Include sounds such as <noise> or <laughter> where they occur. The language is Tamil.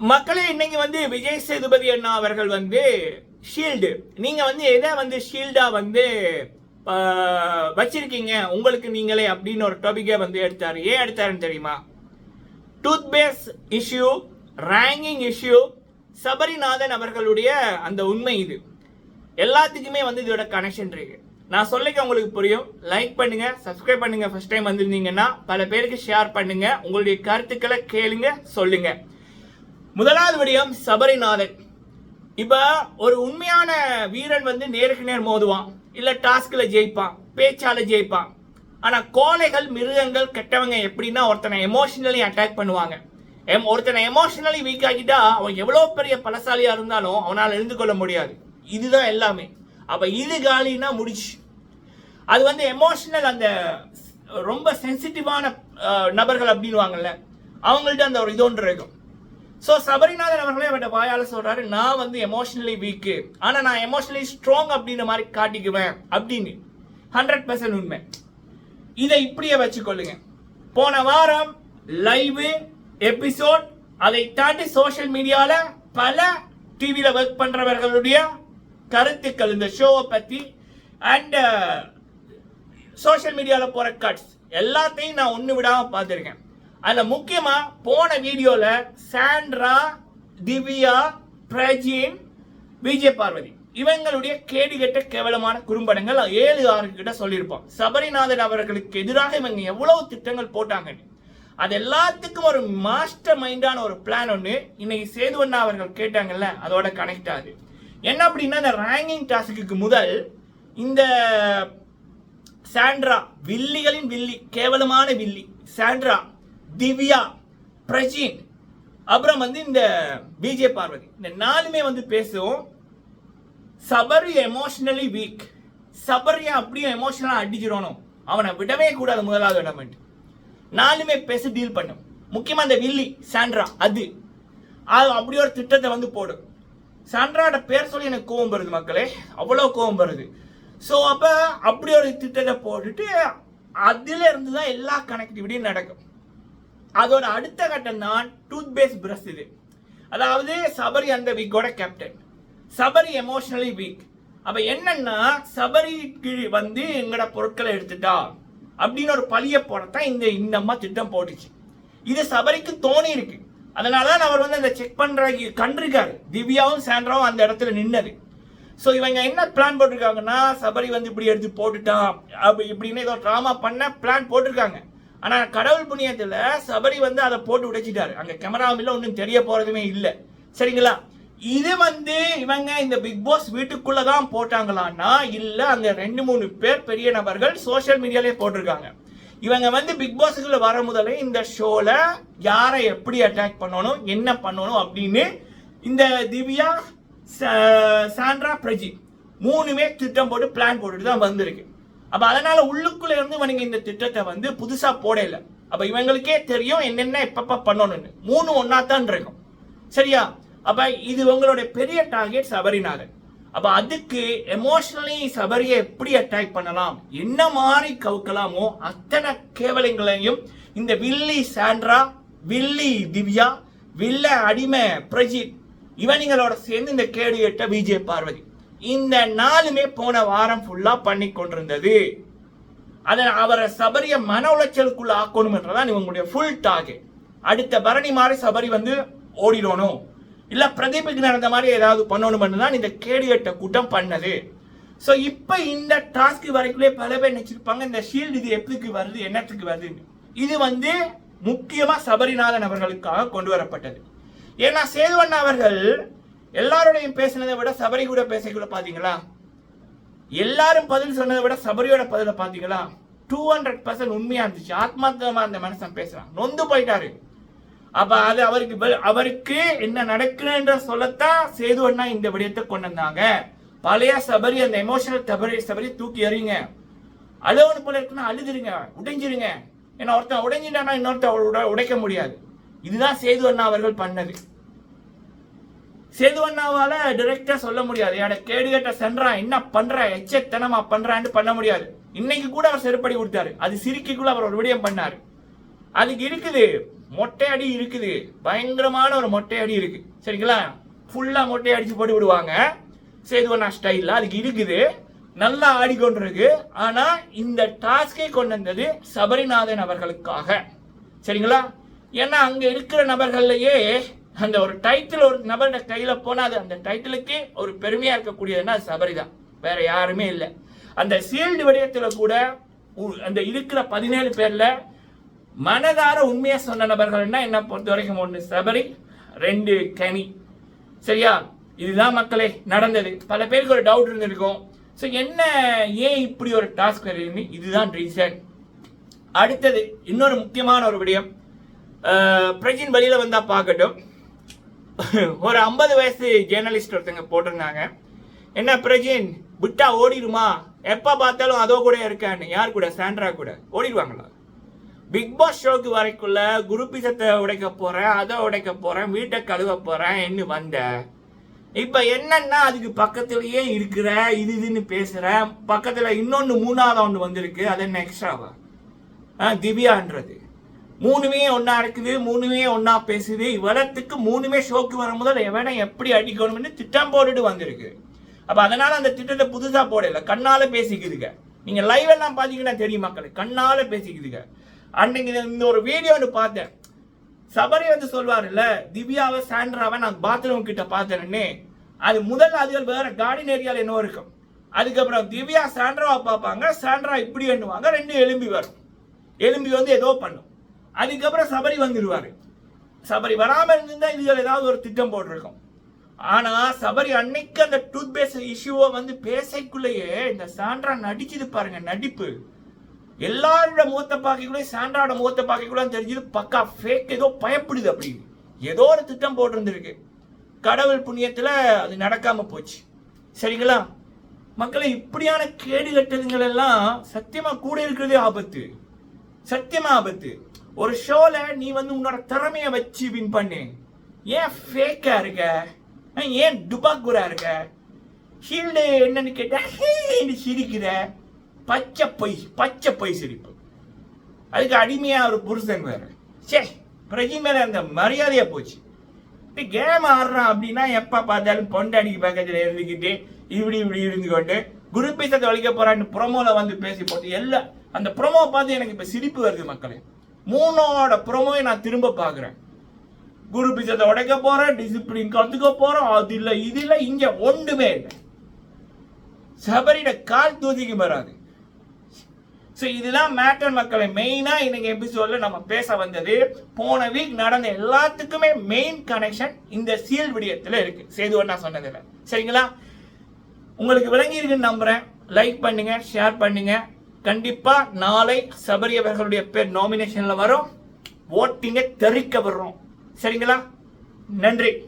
மக்களே இன்னைக்கு வந்து விஜய் சேதுபதி அண்ணா அவர்கள் வந்து ஷீல்டு நீங்க வந்து எதை வந்து ஷீல்டா வந்து வச்சிருக்கீங்க? உங்களுக்கு நீங்களே அப்படின்னு ஒரு டாபிக்கே வந்து எடுத்தாரு. ஏன் எடுத்தாருன்னு தெரியுமா? Toothpaste issue ranking issue Sabarinathan அவர்களுடைய அந்த உண்மை இது. எல்லாத்துக்குமே வந்து இதோட கனெக்ஷன் இருக்கு. நான் சொல்லிக்க உங்களுக்கு புரியும். லைக் பண்ணுங்க சப்ஸ்கிரைப் பண்ணுங்க. ஃபர்ஸ்ட் டைம் வந்திருந்தீங்கன்னா பல பேருக்கு ஷேர் பண்ணுங்க. உங்களுடைய கருத்துக்களை கேளுங்க சொல்லுங்க. முதலாவது விடயம் சபரிநாதன். இப்போ ஒரு உண்மையான வீரன் வந்து நேருக்கு நேர் மோதுவான். இல்லை டாஸ்கில் ஜெயிப்பான். பேச்சால ஜெயிப்பான். ஆனால் கோழைகள் மிருகங்கள் கெட்டவங்க எப்படின்னா ஒருத்தனை எமோஷனலி அட்டாக் பண்ணுவாங்க. எம் ஒருத்தனை எமோஷனலி வீக் ஆகிட்டா அவன் எவ்வளோ பெரிய பலசாலியாக இருந்தாலும் அவனால் எழுந்து கொள்ள முடியாது. இதுதான் எல்லாமே. அப்போ இது காலின்னா முடிச்சு அது வந்து எமோஷனல் அந்த ரொம்ப சென்சிட்டிவான நபர்கள் அப்படின்வாங்கல்ல அவங்கள்ட்ட அந்த ஒரு இது ஒன்று இருக்கும். ஸோ சபரிநாதன் அவர்களே அவர்கிட்ட வாயால் சொல்கிறாரு நான் வந்து எமோஷனலி வீக்கு ஆனால் நான் எமோஷனலி ஸ்ட்ராங் அப்படின்ற மாதிரி காட்டிக்குவேன். அப்படின்னு. ஹண்ட்ரட் பர்சன்ட் உண்மை. இதை இப்படியே வச்சுக்கொள்ளுங்க. போன வாரம் லைவு எபிசோட் அதை தாண்டி சோஷியல் மீடியாவில் பல டிவியில் ஒர்க் பண்ணுறவர்களுடைய கருத்துக்கள் இந்த ஷோவை பற்றி அண்ட் சோஷியல் மீடியாவில் போகிற கட்ஸ் எல்லாத்தையும் நான் ஒன்று விடாமல் பார்த்துருக்கேன். அதில் முக்கியமாக போன வீடியோவில் சாண்ட்ரா திவ்யா பிரஜின் விஜய் பார்வதி. இவங்களுடைய கேடுகெட்ட கேவலமான குறும்படங்கள் ஏழு ஆறு கிட்ட சொல்லியிருப்போம் சபரிநாதன் அவர்களுக்கு எதிராக இவங்க எவ்வளவு திட்டங்கள் போட்டாங்கன்னு அது எல்லாத்துக்கும் ஒரு மாஸ்டர் மைண்டான ஒரு பிளான் ஒன்று இன்னைக்கு சேதுவண்ணா அவர்கள் கேட்டாங்கல்ல அதோட கனெக்ட் ஆகுது. என்ன அப்படின்னா இந்த ரேங்கிங் டாஸ்க்கு முதல் இந்த சாண்ட்ரா வில்லிகளின் வில்லி கேவலமான வில்லி சாண்ட்ரா திவ்யா பிரஜின் அப்புறம் வந்து இந்த பிஜே பார்வதி. இந்த நாலுமே வந்து பேசும் சபரி எமோஷனலி வீக் சபரியை அப்படியே எமோஷனலாக அடிச்சிடணும் அவனை விடவே கூடாது முதலாவது இடமெண்ட் நாலுமே பேசி டீல் பண்ணும். முக்கியமாக இந்த வில்லி சாண்ட்ரா அது. அது அப்படி ஒரு திட்டத்தை வந்து போடும். சாண்ட்ராட பேர் சொல்லி எனக்கு கோவம் வருது மக்களே. அவ்வளோ கோவம் வருது. ஸோ அப்போ அப்படி ஒரு திட்டத்தை போட்டுட்டு அதுல இருந்து தான் எல்லா கனெக்டிவிட்டியும் நடக்கும். அதோட அடுத்த கட்டம் தான் டூத் பேஸ்ட் பிரஷ் இது. அதாவது சபரி அந்த வீக்கோட கேப்டன் சபரி எமோஷனலி வீக் அப்ப என்னன்னா சபரிக்கு வந்து எங்கட பொருட்களை எடுத்துட்டா அப்படின்னு ஒரு பழிய போடத்தான் இந்த இந்த அம்மா திட்டம் போட்டுச்சு. இது சபரிக்கு தோணி இருக்கு. அதனாலதான் அவர் வந்து அந்த செக் பண்ற கண்டிருக்காரு. திவ்யாவும் சாண்ட்ராவும் அந்த இடத்துல நின்னது. ஸோ இவங்க என்ன பிளான் போட்டிருக்காங்கன்னா சபரி வந்து இப்படி எடுத்து போட்டுட்டான் அப்படி இப்படின்னு ஏதோ ட்ராமா பண்ண பிளான் போட்டிருக்காங்க. ஆனால் கடவுள் புண்ணியத்தில் சபரி வந்து அதை போட்டு உடைச்சிட்டாரு. அங்க கேமராவில் ஒன்றும் தெரிய போகிறதுமே இல்லை. சரிங்களா? இது வந்து இவங்க இந்த பிக் பாஸ் வீட்டுக்குள்ள தான் போட்டாங்களான்னா இல்லை அந்த ரெண்டு மூணு பேர் பெரிய நபர்கள் சோஷியல் மீடியாலே போட்டிருக்காங்க. இவங்க வந்து பிக் பாஸுக்குள்ள வர முதலே இந்த ஷோவில் யாரை எப்படி அட்டாக் பண்ணணும் என்ன பண்ணணும் அப்படின்னு இந்த திவ்யா ச- சாண்ட்ரா பிரஜி மூணுமே திட்டம் போட்டு பிளான் போட்டுட்டு தான் வந்திருக்கு. அப்ப அதனால உள்ளுக்குள்ள இருந்து இவனுங்க இந்த திட்டத்தை வந்து புதுசா போடல. அப்ப இவங்களுக்கே தெரியும் என்னென்ன எப்பப்ப பண்ணணும்னு. மூணு ஒன்னா தான் இருக்கும். சரியா? அப்ப இது உங்களுடைய பெரிய டார்கெட் சபரிநாதன். அப்ப அதுக்கு எமோஷனலி சபரியை எப்படி அட்டாக் பண்ணலாம்? என்ன மாதிரி கவுக்கலாமோ அத்தனை கேவலங்களையும் இந்த வில்லி சாண்ட்ரா வில்லி திவ்யா வில்ல அடிமை பிரஜித் இவனிங்களோட சேர்ந்து இந்த கேடு எட்ட விஜய் பார்வதி. இந்த நாளுமே போன வாரம் ஃபுல்லா பண்ணி கொண்டிருந்தது. அதை அவரை சபரிய மன உளைச்சலுக்குள்ள ஆக்கணும் என்றதான் இவங்களுடைய ஃபுல் டார்கெட் அடுத்த பரணி மாதிரி சபரி வந்து ஓடிடணும். இல்ல பிரதீபுக்கு நடந்த மாதிரி ஏதாவது பண்ணணும் தான் இந்த கேடியட்ட கூட்டம் பண்ணது. ஸோ இப்போ இந்த டாஸ்க் வரைக்குள்ளே பல பேர் நினைச்சிருப்பாங்க இந்த ஷீல்டு இது எப்படிக்கு வருது என்னத்துக்கு வருதுன்னு. இது வந்து முக்கியமாக சபரிநாதன் அவர்களுக்காக கொண்டு வரப்பட்டது. ஏன்னா சேதுவண்ணா அவர்கள் எல்லாரோடையும் பேசினதை விட சபரி கூட பேசக்கூட பார்த்தீங்களா எல்லாரும் பதில் சொன்னதை விட சபரியோட பதில பார்த்தீங்களா டூ ஹண்ட்ரட் பர்சன்ட் உண்மையா இருந்துச்சு. ஆத்மார்த்தமா அந்த மனுஷன் பேசுறான். நொந்து போயிட்டாரு. அப்ப அது அவருக்கு அவருக்கு என்ன நடக்குன்ற சொல்லத்தான் சேது அண்ணா இந்த விடயத்தை கொண்டு வந்தாங்க. பழைய சபரி அந்த எமோஷனல் தபரி சபரி தூக்கி எறிங்க அழுவனு போல இருக்குன்னா அழுதுருங்க உடைஞ்சிருங்க. ஏன்னா ஒருத்தன் உடைஞ்சிட்டானா இன்னொருத்தன் உடைக்க முடியாது. இதுதான் சேது அண்ணா அவர்கள் பண்ணது. சேதுவண்ணாவால் டிரெக்டாக சொல்ல முடியாது. ஏட கேடு கேட்ட சென்றான் என்ன பண்ணுற எச்சத்தனமா பண்ணுறான்னு பண்ண முடியாது. இன்னைக்கு கூட அவர் செருப்படி கொடுத்தாரு அது சிரிக்கைக்குள்ள அவர் ஒரு விடயம் பண்ணார். அதுக்கு இருக்குது. மொட்டை அடி இருக்குது. பயங்கரமான ஒரு மொட்டை அடி இருக்கு. சரிங்களா? ஃபுல்லா மொட்டை அடிச்சு போட்டு விடுவாங்க. சேதுவண்ணா ஸ்டைலில் அதுக்கு இருக்குது. நல்லா ஆடிக்கொண்டிருக்கு. ஆனால் இந்த டாஸ்கை கொண்டு வந்தது சபரிநாதன் அவர்களுக்காக. சரிங்களா? ஏன்னா அங்கே இருக்கிற நபர்கள்லையே அந்த ஒரு டைட்டில் ஒரு நபரோட கையில் போனால் அது அந்த டைட்டிலுக்கே ஒரு பெருமையாக இருக்கக்கூடியதுன்னா சபரி தான் வேற யாருமே இல்லை. அந்த சீல்டு விடயத்துல கூட உ- அந்த இருக்கிற பதினேழு பேரில் மனதார உண்மையாக சொன்ன நபர்கள்னா என்ன பொறுத்த வரைக்கும் ஒன்று சபரி ரெண்டு கனி. சரியா? இதுதான் மக்களே நடந்தது. பல பேருக்கு ஒரு டவுட் இருந்திருக்கும். ஸோ என்ன ஏன் இப்படி ஒரு டாஸ்க் வருதுன்னு இதுதான் ரீசன் அடுத்தது இன்னொரு முக்கியமான ஒரு விடயம். பிரஜின் வெளியில வந்தால் பார்க்கட்டும். <laughs> ஒரு ஐம்பது வயசு ஜேர்னலிஸ்ட் ஒருத்தங்க போட்டிருந்தாங்க. என்ன பிரஜின் விட்டா ஓடிடுமா? எப்போ பார்த்தாலும் அதோ கூட இருக்கான்னு. யார் கூட? சாண்ட்ரா கூட. ஓடிடுவாங்களா? பிக் பாஸ் ஷோக்கு வரைக்குள்ள குருபிசத்தை உடைக்க போகிறேன் அதை உடைக்க போகிறேன் வீட்டை கழுவ போகிறேன் என்ன வந்த. இப்போ என்னன்னா அதுக்கு பக்கத்துலயே இருக்கிற இது இதுன்னு பேசுகிறேன் பக்கத்தில் இன்னொன்று மூணாவது ஒன்று வந்திருக்கு. அது என்ன எக்ஸ்ட்ராவா ஆ, திவ்யான்றது. மூணுமே ஒன்றா இருக்குது மூணுமே ஒன்றா பேசுது. இவ்வளத்துக்கு மூணுமே ஷோக்கு வரும்போது எவனை எப்படி அடிக்கணும்னு திட்டம் போட்டுட்டு வந்திருக்கு. அப்ப அதனால அந்த திட்டத்தை புதுசா போடல. கண்ணால பேசிக்குதுங்க. நீங்க லைவ் எல்லாம் பாத்தீங்கன்னா தெரியும் மக்களுக்கு கண்ணால பேசிக்குதுங்க. அன்னைக்கு இந்த ஒரு வீடியோ ஒன்று பார்த்தேன். சபரி வந்து சொல்வாருல்ல திவ்யாவை சாண்ட்ராவை நான் பாத்ரூம் கிட்ட பார்த்தேன்னு. அது முதல் அதுகள் வேற கார்டன் ஏரியால என்ன இருக்கும். அதுக்கப்புறம் திவ்யா சாண்ட்ராவை பார்ப்பாங்க சாண்ட்ரா இப்படி எண்ணுவாங்க ரெண்டு எலும்பி வரும். எலும்பி வந்து ஏதோ பண்ணும். அதுக்கப்புறம் சபரி வந்துடுவாரு சபரி வராமல் இருந்திருந்தா இதுகள் ஏதாவது ஒரு திட்டம் போட்டிருக்கோம். ஆனால் சபரி அன்னைக்கு அந்த டூத் பேஸ்ட் இஷ்யூவை வந்து பேசைக்குள்ளேயே இந்த சாண்ட்ரா நடிச்சது பாருங்க நடிப்பு. எல்லாரோட முகத்தை பார்க்கக்கூட சாண்ட்ராவோட முகத்தை கூட தெரிஞ்சது பக்கா ஃபேக் ஏதோ பயப்படுது அப்படி. ஏதோ ஒரு திட்டம் போட்டிருந்துருக்கு. கடவுள் புண்ணியத்தில் அது நடக்காம போச்சு. சரிங்களா? மக்களை இப்படியான கேடு கட்டதுங்கள் எல்லாம் சத்தியமா கூட இருக்கிறதே ஆபத்து. சத்தியமாக ஆபத்து. ஒரு ஷோல நீ வந்து உன்னோட திறமைய வச்சு வின் பண்ணு. ஏன் ஃபேக்கா இருக்க? ஏன் டுபாக்குரா இருக்க? ஷீல்டு என்னன்னு கேட்டா சிரிக்கிற. பச்சை பொய் பச்சை பொய் சிரிப்பு. அதுக்கு அடிமையா ஒரு புருஷன் வேற. சே பிரஜி மேல அந்த மரியாதையா போச்சு. கேம் ஆடுறான் அப்படின்னா எப்ப பார்த்தாலும் பொண்டாடிக்கு பக்கத்தில் இருந்துக்கிட்டு இப்படி இப்படி இருந்து கொண்டு குரு பீசத்தை ஒழிக்க போறான்னு ப்ரோமோல வந்து பேசி போட்டு எல்லாம் அந்த ப்ரோமோ பார்த்து எனக்கு இப்ப சிரிப்பு வருது மக்களே. மூணோட ப்ரோமோவை நான் திரும்ப பார்க்குறேன். குரு பீசத்தை உடைக்க போகிறேன் டிசிப்ளின் கற்றுக்க போகிறோம் அது இல்லை இது இல்லை இங்கே ஒன்றுமே இல்லை. சபரியோட கால் தூதிக்கு வராது. ஸோ இதுதான் மேட்டர் மக்களை மெயினாக இன்னைக்கு எபிசோடில் நம்ம பேச வந்தது. போன வீக் நடந்த எல்லாத்துக்குமே மெயின் கனெக்ஷன் இந்த சீல் விடயத்தில் இருக்கு. சேதுவன் நான் சொன்னதில்லை. சரிங்களா? உங்களுக்கு விளங்கி இருக்குன்னு லைக் பண்ணுங்கள் ஷேர் பண்ணுங்கள் கண்டிப்பா நாளை சபரி அவர்களுடைய பேர் நாமினேஷன்ல வரும். ஓட்டிங்க தெரிக்க வர்றோம். சரிங்களா? நன்றி.